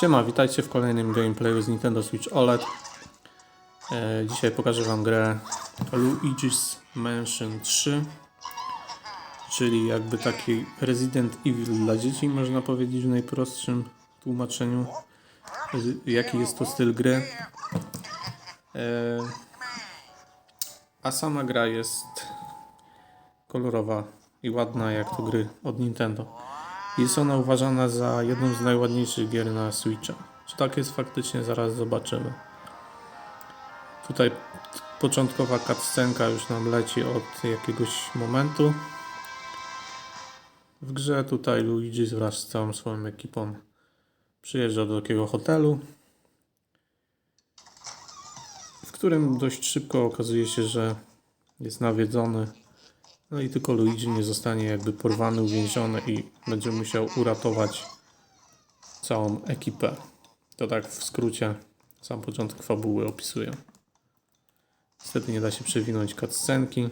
Siema, witajcie w kolejnym gameplayu z Nintendo Switch OLED. E, dzisiaj pokażę Wam grę Luigi's Mansion 3, czyli jakby taki Resident Evil dla dzieci, można powiedzieć w najprostszym tłumaczeniu, jaki jest to styl gry. E, a sama gra jest kolorowa i ładna jak to gry od Nintendo. Jest ona uważana za jedną z najładniejszych gier na Switcha. Czy tak jest faktycznie, zaraz zobaczymy. Tutaj początkowa cutscenka już nam leci od jakiegoś momentu. W grze tutaj Luigi wraz z całą swoją ekipą przyjeżdża do takiego hotelu, w którym dość szybko okazuje się, że jest nawiedzony no i tylko Luigi nie zostanie jakby porwany, uwięziony i będzie musiał uratować całą ekipę. To tak w skrócie sam początek fabuły opisuję. Niestety nie da się przewinąć cutscenki.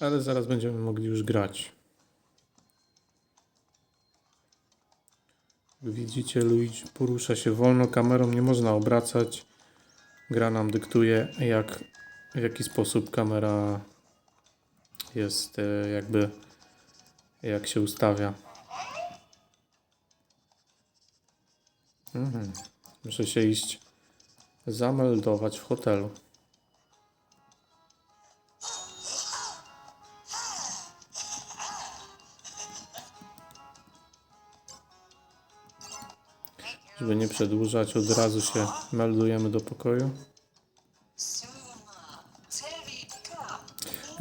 Ale zaraz będziemy mogli już grać. Jak widzicie, Luigi porusza się wolno, kamerą nie można obracać. Gra nam dyktuje, jak, w jaki sposób kamera jest, e, jakby, jak się ustawia. Mhm. Muszę się iść zameldować w hotelu. Żeby nie przedłużać, od razu się meldujemy do pokoju.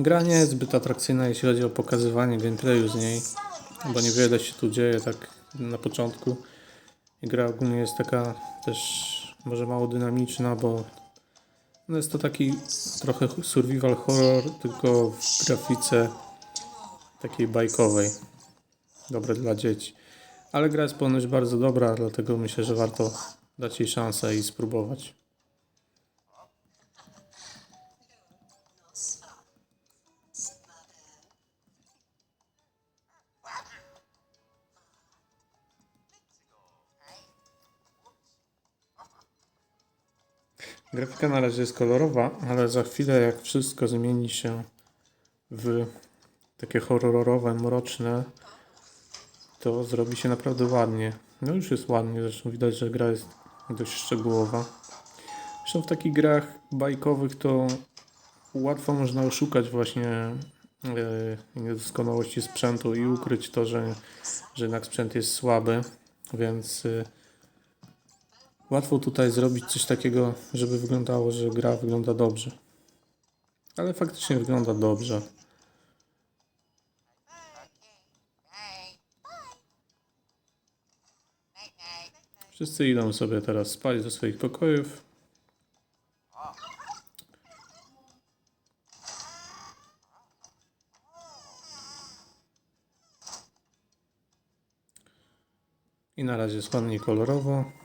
Gra nie jest zbyt atrakcyjna, jeśli chodzi o pokazywanie gameplayu z niej, bo niewiele się tu dzieje tak na początku. I gra ogólnie jest taka też może mało dynamiczna, bo no jest to taki trochę survival horror, tylko w grafice takiej bajkowej. Dobre dla dzieci. Ale gra jest ponoć bardzo dobra, dlatego myślę, że warto dać jej szansę i spróbować. Grafika na razie jest kolorowa, ale za chwilę jak wszystko zmieni się w takie horrorowe, mroczne, to zrobi się naprawdę ładnie. No już jest ładnie, zresztą widać, że gra jest dość szczegółowa. Zresztą w takich grach bajkowych to łatwo można oszukać właśnie e, niedoskonałości sprzętu i ukryć to, że, że jednak sprzęt jest słaby, więc e, łatwo tutaj zrobić coś takiego, żeby wyglądało, że gra wygląda dobrze. Ale faktycznie wygląda dobrze. Wszyscy idą sobie teraz spać do swoich pokojów. I na razie jest kolorowo.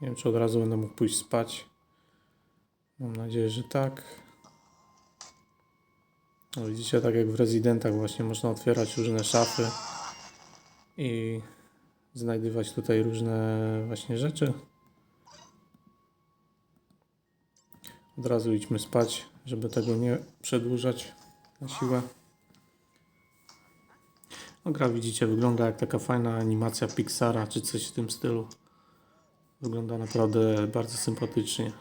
Nie wiem, czy od razu będę mógł pójść spać. Mam nadzieję, że tak. No widzicie, tak jak w rezydentach właśnie można otwierać różne szafy i znajdywać tutaj różne właśnie rzeczy. Od razu idźmy spać, żeby tego nie przedłużać na siłę. No gra widzicie wygląda jak taka fajna animacja Pixara czy coś w tym stylu. Wygląda naprawdę bardzo sympatycznie.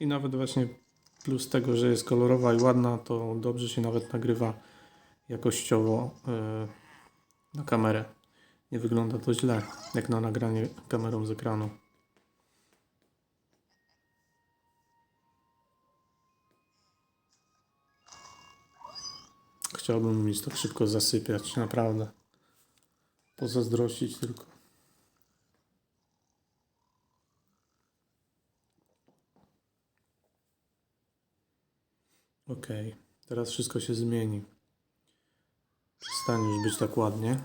I nawet właśnie plus tego, że jest kolorowa i ładna, to dobrze się nawet nagrywa jakościowo e, na kamerę. Nie wygląda to źle, jak na nagranie kamerą z ekranu. Chciałbym mieć tak szybko zasypiać, naprawdę. Pozazdrościć tylko. Ok, teraz wszystko się zmieni. Przestanie już być tak ładnie.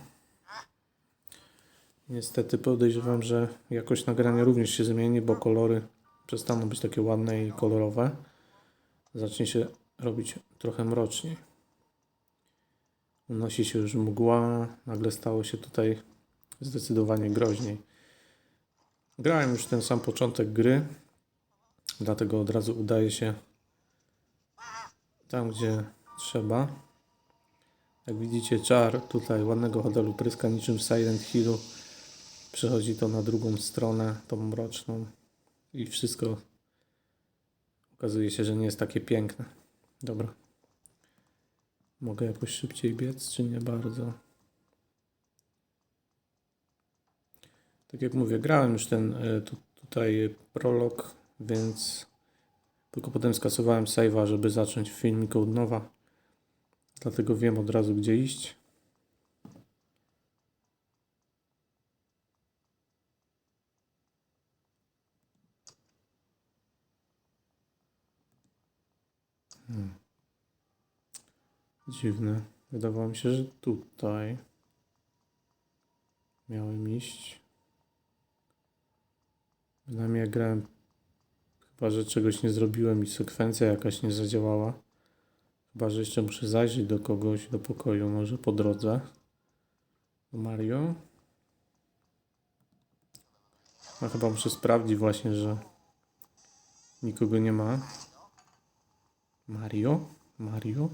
Niestety podejrzewam, że jakość nagrania również się zmieni, bo kolory przestaną być takie ładne i kolorowe. Zacznie się robić trochę mroczniej. Unosi się już mgła, nagle stało się tutaj zdecydowanie groźniej. Grałem już ten sam początek gry, dlatego od razu udaje się tam, gdzie trzeba. Jak widzicie, czar tutaj ładnego hotelu pryska niczym w Silent Hillu. Przechodzi to na drugą stronę, tą mroczną i wszystko okazuje się, że nie jest takie piękne. Dobra. Mogę jakoś szybciej biec, czy nie bardzo? Tak jak mówię, grałem już ten y, tu, tutaj prolog, więc tylko potem skasowałem save'a, żeby zacząć filmik od nowa. Dlatego wiem od razu, gdzie iść. Hmm. Dziwne. Wydawało mi się, że tutaj miałem iść. Przynajmniej jak grałem, chyba że czegoś nie zrobiłem i sekwencja jakaś nie zadziałała. Chyba, że jeszcze muszę zajrzeć do kogoś, do pokoju, może po drodze. Do Mario. No chyba muszę sprawdzić właśnie, że nikogo nie ma. Mario? Mario?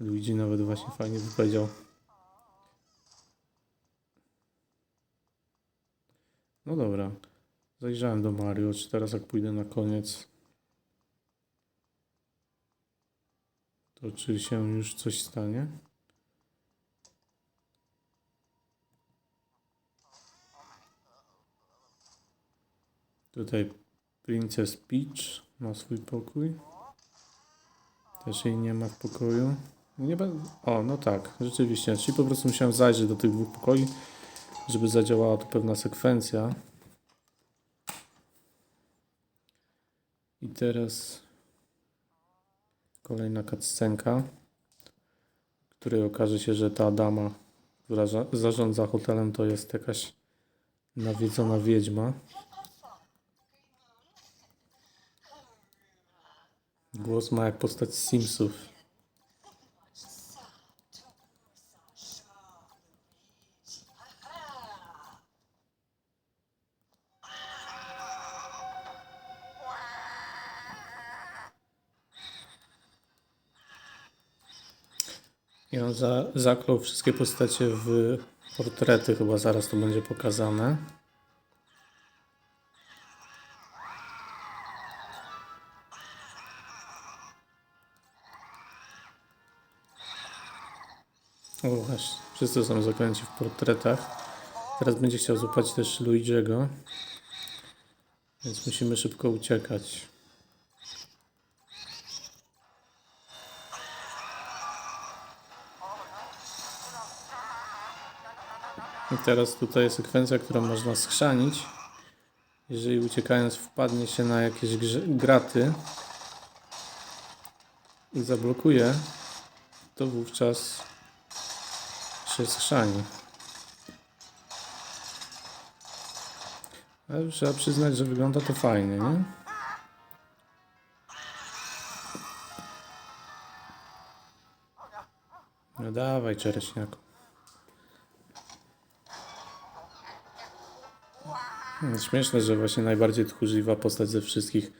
Luigi nawet właśnie fajnie wypowiedział. No dobra. Zajrzałem do Mario, czy teraz jak pójdę na koniec, to czy się już coś stanie? Tutaj Princess Peach ma swój pokój. Też jej nie ma w pokoju. Nie będę... O, no tak, rzeczywiście. Czyli po prostu musiałem zajrzeć do tych dwóch pokoi, żeby zadziałała tu pewna sekwencja. I teraz kolejna cutscenka, której okaże się, że ta dama, która za- zarządza hotelem, to jest jakaś nawiedzona wiedźma. Głos ma jak postać Simsów. Za, zaklął wszystkie postacie w portrety, chyba zaraz to będzie pokazane. O właśnie, wszyscy są zaklęci w portretach. Teraz będzie chciał złapać też Luigiego. Więc musimy szybko uciekać. Teraz tutaj sekwencja, którą można schrzanić. Jeżeli uciekając wpadnie się na jakieś graty i zablokuje, to wówczas się schrzani. Ale trzeba przyznać, że wygląda to fajnie, nie? No dawaj, czereśniaku. Śmieszne, że właśnie najbardziej tchórzliwa postać ze wszystkich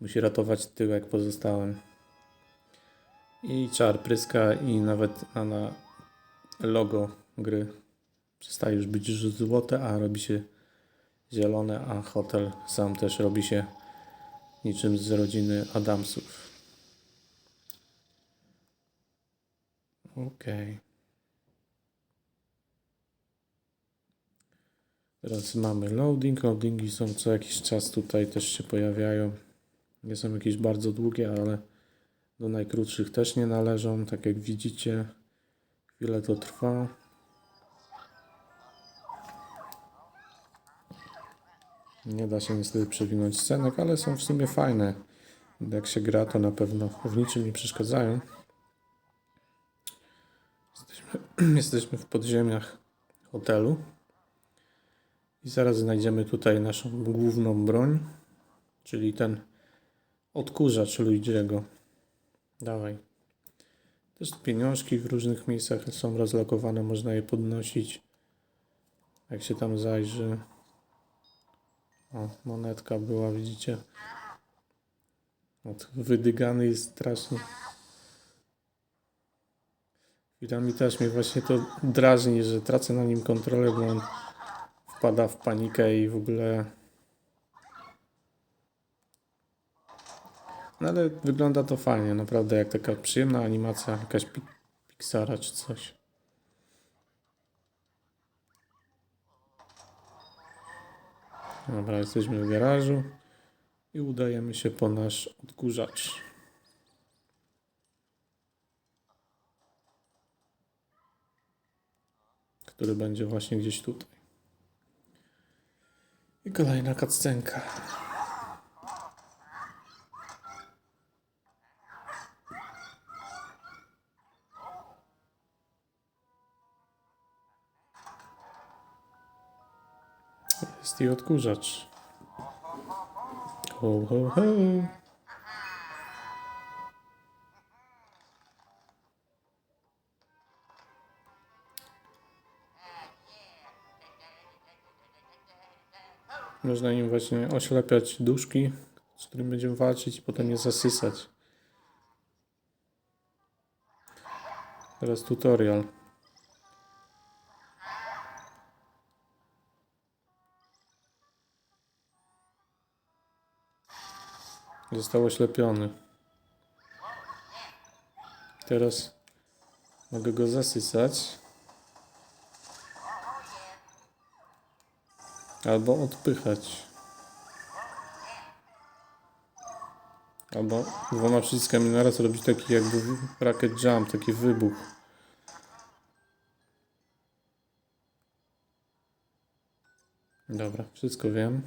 musi ratować tyłek pozostałym. I czar pryska i nawet na, na logo gry przestaje już być złote, a robi się zielone, a hotel sam też robi się niczym z rodziny Adamsów. Okej. Teraz mamy loading. Loadingi są co jakiś czas tutaj też się pojawiają. Nie są jakieś bardzo długie, ale do najkrótszych też nie należą. Tak jak widzicie, chwilę to trwa. Nie da się niestety przewinąć scenek, ale są w sumie fajne. Jak się gra, to na pewno w niczym nie przeszkadzają. Jesteśmy, jesteśmy w podziemiach hotelu. I zaraz znajdziemy tutaj naszą główną broń, czyli ten odkurzacz Luigiego. Dawaj. Też pieniążki w różnych miejscach są rozlokowane, można je podnosić. Jak się tam zajrzy. O, monetka była, widzicie. Od wydygany jest strasznie. Chwilami też mnie właśnie to drażni, że tracę na nim kontrolę, bo on wpada w panikę i w ogóle. No ale wygląda to fajnie, naprawdę jak taka przyjemna animacja, jakaś pi- Pixara czy coś. Dobra, jesteśmy w garażu i udajemy się po nasz odkurzacz. Który będzie właśnie gdzieś tutaj. I kolejna kaccenka. Jest i odkurzacz. Ho, ho, ho. Można nim właśnie oślepiać duszki, z którymi będziemy walczyć i potem je zasysać. Teraz tutorial. Został oślepiony. Teraz mogę go zasysać. Albo odpychać. Albo dwoma przyciskami naraz robić taki jakby racket jump, taki wybuch. Dobra, wszystko wiem.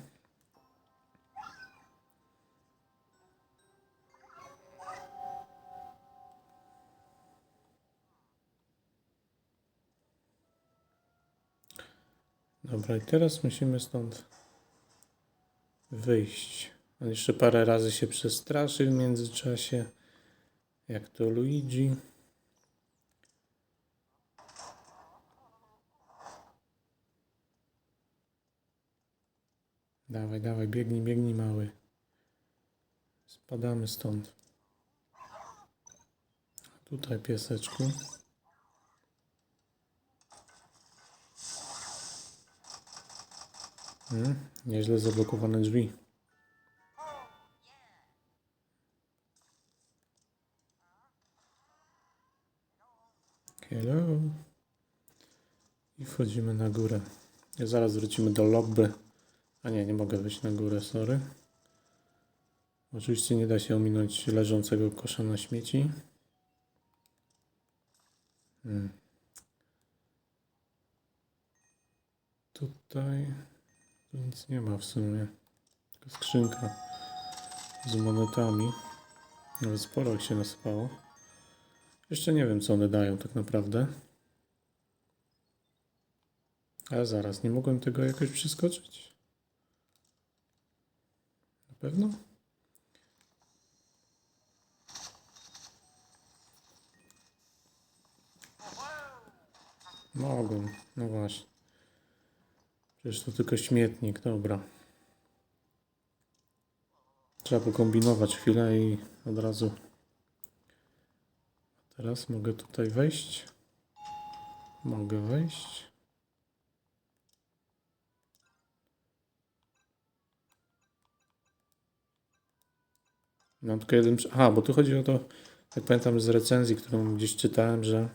Dobra, i teraz musimy stąd wyjść. On jeszcze parę razy się przestraszy w międzyczasie, jak to Luigi. Dawaj, dawaj, biegnij, biegnij mały. Spadamy stąd. Tutaj pieseczku. Hmm, nieźle zablokowane drzwi. Hello. I wchodzimy na górę. Zaraz wrócimy do lobby. A nie, nie mogę wejść na górę, sorry. Oczywiście nie da się ominąć leżącego kosza na śmieci. Hmm. Tutaj tu nic nie ma w sumie. Tylko skrzynka z monetami. Nawet sporo ich się nasypało. Jeszcze nie wiem, co one dają tak naprawdę. Ale zaraz, nie mogłem tego jakoś przeskoczyć? Na pewno? Mogłem, no właśnie. Przecież to tylko śmietnik, dobra. Trzeba pokombinować chwilę i od razu. Teraz mogę tutaj wejść. Mogę wejść. Mam tylko jeden. Aha, bo tu chodzi o to, jak pamiętam z recenzji, którą gdzieś czytałem, że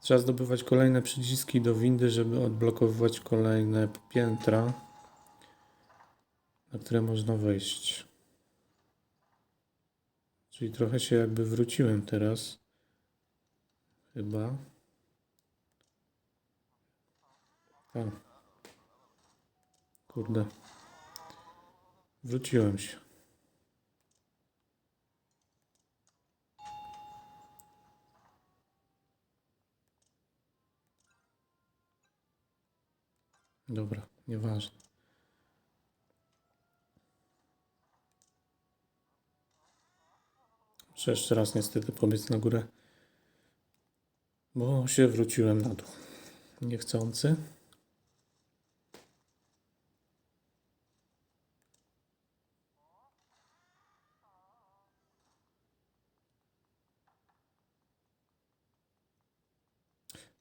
trzeba zdobywać kolejne przyciski do windy, żeby odblokowywać kolejne piętra, na które można wejść. Czyli trochę się jakby wróciłem teraz. Chyba. Tak. Kurde. Wróciłem się. Dobra, nieważne. Muszę jeszcze raz niestety pobiec na górę. Bo się wróciłem na dół. Niechcący.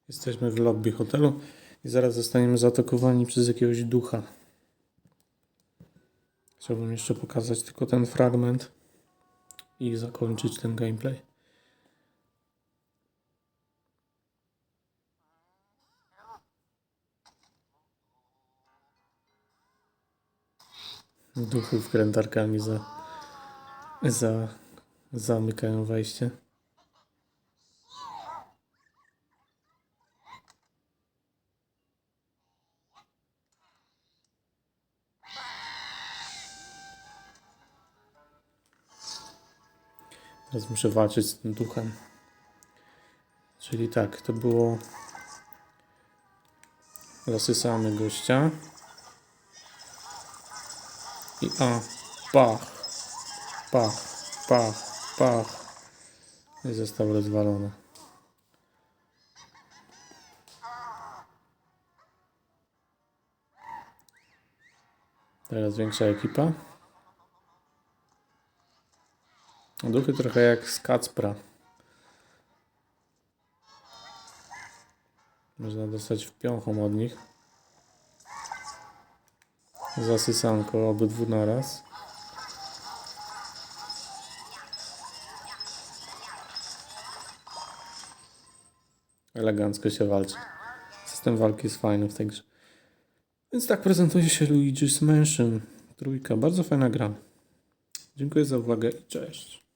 Jesteśmy w lobby hotelu i zaraz zostaniemy zaatakowani przez jakiegoś ducha. Chciałbym jeszcze pokazać tylko ten fragment i zakończyć ten gameplay. Duchy wkrętarkami za, za, zamykają wejście. Teraz muszę walczyć z tym duchem. Czyli tak, to było. Zasysamy gościa. I a, pach, pach, pach, pach. I został rozwalony. Teraz większa ekipa. Duchy trochę jak z Kacpra. Można dostać w piąchą od nich. Zasysanko obydwu naraz. Elegancko się walczy. System walki jest fajny w tej grze. Więc tak prezentuje się Luigi's Mansion. Trójka. Bardzo fajna gra. Dziękuję za uwagę i cześć.